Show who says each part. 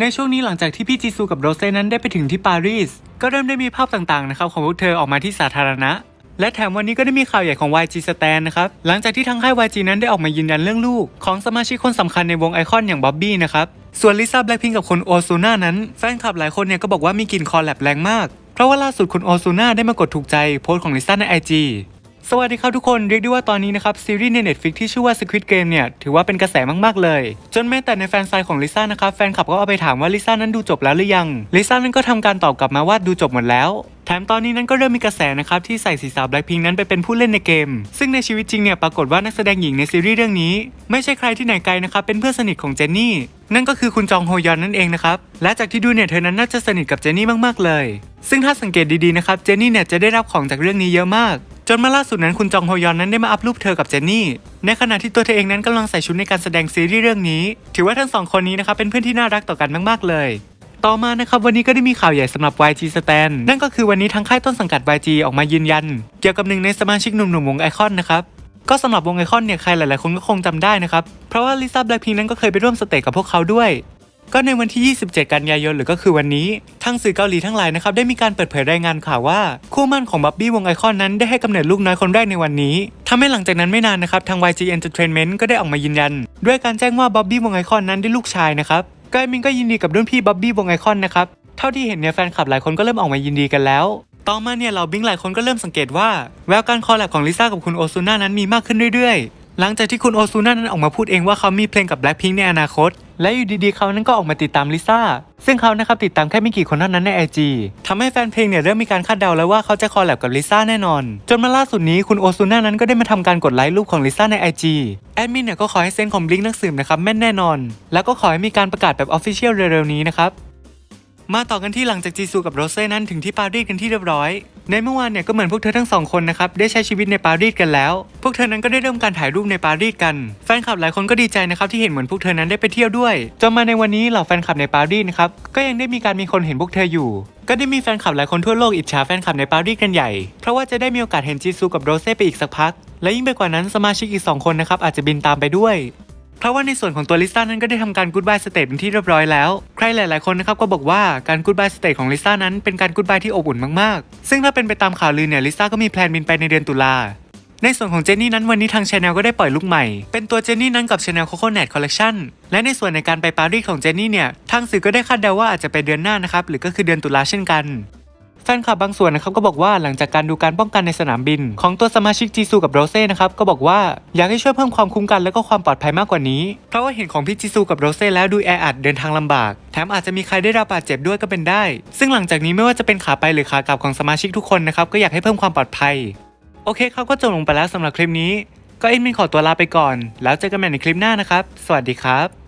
Speaker 1: ในช่วงนี้หลังจากที่พี่จีซูกับโรเซ่นั้นได้ไปถึงที่ปารีส ก็เริ่มได้มีภาพต่างๆนะครับของพวกเธอออกมาที่สาธารณะ และแถมวันนี้ก็ได้มีข่าวใหญ่ของ YG Stan นะครับ หลังจากที่ทางค่าย YG นั้นได้ออกมายืนยันเรื่องลูก ของสมาชิกคนสำคัญในวงไอคอนอย่างบ๊อบบี้นะครับ ส่วนลิซ่าแบล็คพิงกับคุณโอซูน่านั้น แฟนคลับหลายคนเนี่ยก็บอกว่ามีกลิ่นคอลแลบแรงมาก เพราะว่าล่าสุดคุณโอซูน่าได้มากดถูกใจโพสต์ของลิซ่าใน IG สวัสดีครับทุกคนเรียกได้ว่าตอนนี้นะครับ ซีรีส์ใน Netflix ที่ชื่อว่า Squid Game เนี่ย ถือว่าเป็นกระแสมาก ๆ เลย จนแม้แต่ในแฟนไซต์ของลิซ่านะครับ แฟนคลับก็เอาไปถามว่าลิซ่านั้นดูจบแล้วหรือยังลิซ่านั้นก็ทำการตอบกลับมาว่าดูจบหมดแล้ว แถมตอนนี้นั้นก็เริ่มมีกระแสนะครับ ที่ใส่สีสาวแบล็คพิงนั้นไปเป็นผู้เล่นในเกม ซึ่งในชีวิตจริงเนี่ยปรากฏว่านักแสดงหญิงในซีรีส์เรื่องนี้ ไม่ใช่ใครที่ไหนไกลนะครับเป็นเพื่อนสนิทของเจนนี่นั่นก็คือคุณจองโฮยอนนั่นเองนะครับ และจากที่ดูเนี่ยเธอนั้นน่าจะสนิทกับเจนนี่มากๆเลย ซึ่งถ้าสังเกตดีๆนะครับ เจนนี่เนี่ยจะได้รับของจากเรื่องนี้เยอะมาก จนมาล่าสุดนั้นคุณจองโฮยอนนั้นได้มาอัพรูปเธอกับเจนนี่ ในขณะที่ตัวเธอเองนั้นกำลังใส่ชุดในการแสดงซีรีส์เรื่องนี้ ถือว่าทั้งสองคนนี้นะครับเป็นเพื่อนที่น่ารักต่อกันมากๆเลย ต่อมานะครับวันนี้ก็ได้มีข่าวใหญ่สำหรับ YG Stan นั่นก็คือวันนี้ทางค่ายต้นสังกัด YG ออกมายืนยัน เกี่ยวกับหนึ่งในสมาชิกหนุ่มๆวงไอคอนนะครับก็สำหรับวงไอคอนเนี่ยใครหลายๆคนก็คงจำได้นะครับ เพราะว่าลิซ่าแบล็คพิงนั้นก็เคยไปร่วมสเตจกับพวกเขาด้วย ก็ในวันที่ 27 กันยายนหรือก็คือวันนี้ทางสื่อเกาหลีทั้งหลายนะครับได้มีการเปิดเผยรายงานข่าวว่า คู่มั่นของบับบี้วงไอคอนนั้นได้ให้กำเนิดลูกน้อยคนแรกในวันนี้ทำให้หลังจากนั้นไม่นานนะครับทาง YG Entertainment ก็ได้ออกมายืนยัน ด้วยการแจ้งว่าบับบี้วงไอคอนนั้นได้ลูกชายนะครับกายมินก็ยินดีกับรุ่นพี่บับบี้วงไอคอนนะครับเท่าที่เห็นเนี่ยแฟนคลับหลายคนก็เริ่มออกมายินดีกันแล้วต่อมาเนี่ยเราบิงหลายคนก็เริ่มสังเกตว่า แววการคอลแลบของลิซ่ากับคุณโอซูน่านั้นมีมากขึ้นเรื่อยๆ หลังจากที่คุณโอซูน่านั้นออกมาพูดเองว่าเขามีเพลงกับแบล็คพิงในอนาคต และอยู่ดีๆเขานั้นก็ออกมาติดตามลิซ่าซึ่งเขานะครับติดตามแค่ไม่กี่คนเท่านั้นใน IG ทำให้แฟนเพลงเนี่ยเริ่มมีการคาดเดาแล้วว่าเขาจะคอลแลบกับลิซ่าแน่นอน จนมาล่าสุดนี้คุณโอซูน่านั้นก็ได้มาทำการกดไลค์รูปของลิซ่าใน IG แอดมินเนี่ยก็ขอให้เซนของบลิงนักสืบนะครับแม่นแน่นอน แล้วก็ขอให้มีการประกาศแบบออฟฟิเชียลเร็วๆนี้นะครับมาต่อกันที่หลังจากจีซูกับโรเซ่นั้นถึงที่ปารีสกันที่เรียบร้อย ในเมื่อวานเนี่ยก็เหมือนพวกเธอทั้งสองคนนะครับได้ใช้ชีวิตในปารีสกันแล้ว พวกเธอนั้นก็ได้เริ่มการถ่ายรูปในปารีสกันแฟนคลับหลายคนก็ดีใจนะครับที่เห็นเหมือนพวกเธอนั้นได้ไปเที่ยวด้วยจนมาในวันนี้เหล่าแฟนคลับในปารีสนะครับก็ยังได้มีการมีคนเห็นพวกเธออยู่ ก็ได้มีแฟนคลับหลายคนทั่วโลกอิจฉาแฟนคลับในปารีสกันใหญ่เพราะว่าจะได้มีโอกาสเห็นจีซูกับโรเซ่ไปอีกสักพัก และยิ่งไปกว่านั้นสมาชิกอีกสองคนนะครับอาจจะบินตามไปด้วย เพราะว่าในส่วนของตัวลิซ่านั้นก็ได้ทำการกู๊ดบายสเตทเป็นที่เรียบร้อยแล้ว ใครหลาย ๆ คนนะครับก็บอกว่าการกู๊ดบายสเตทของลิซ่านั้นเป็นการกู๊ดบายที่อบอุ่นมาก ๆ ซึ่งถ้าเป็นไปตามข่าวลือเนี่ยลิซ่าก็มีแพลนบินไปในเดือนตุลาในส่วนของเจนนี่นั้นวันนี้ทางชาแนลก็ได้ปล่อยลุคใหม่ เป็นตัวเจนนี่นั้นกับชาแนลโคโคเนตคอลเลคชันและในส่วนในการไปปารีสของเจนนี่เนี่ย ทางสื่อก็ได้คาดเดาว่าอาจจะไปเดือนหน้านะครับ หรือก็คือเดือนตุลาเช่นกัน แฟนคลับบางส่วนนะครับก็บอกว่าหลังจากการดูการป้องกันในสนามบิน ของตัวสมาชิกจีซูกับโรเซ่นะครับก็บอกว่าอยากให้ช่วยเพิ่มความคุ้มกันและก็ความปลอดภัยมากกว่านี้ เพราะว่าเห็นของพี่จีซูกับโรเซ่แล้วดูแออัดเดินทางลำบาก แถมอาจจะมีใครได้รับบาดเจ็บด้วยก็เป็นได้ ซึ่งหลังจากนี้ไม่ว่าจะเป็นขาไปหรือขากลับของสมาชิกทุกคนนะครับก็อยากให้เพิ่มความปลอดภัย โอเคครับก็จบลงไปแล้วสำหรับคลิปนี้ ก็เอ็นมินขอตัวลาไปก่อน แล้วเจอกันใหม่ในคลิปหน้านะครับ สวัสดีครับ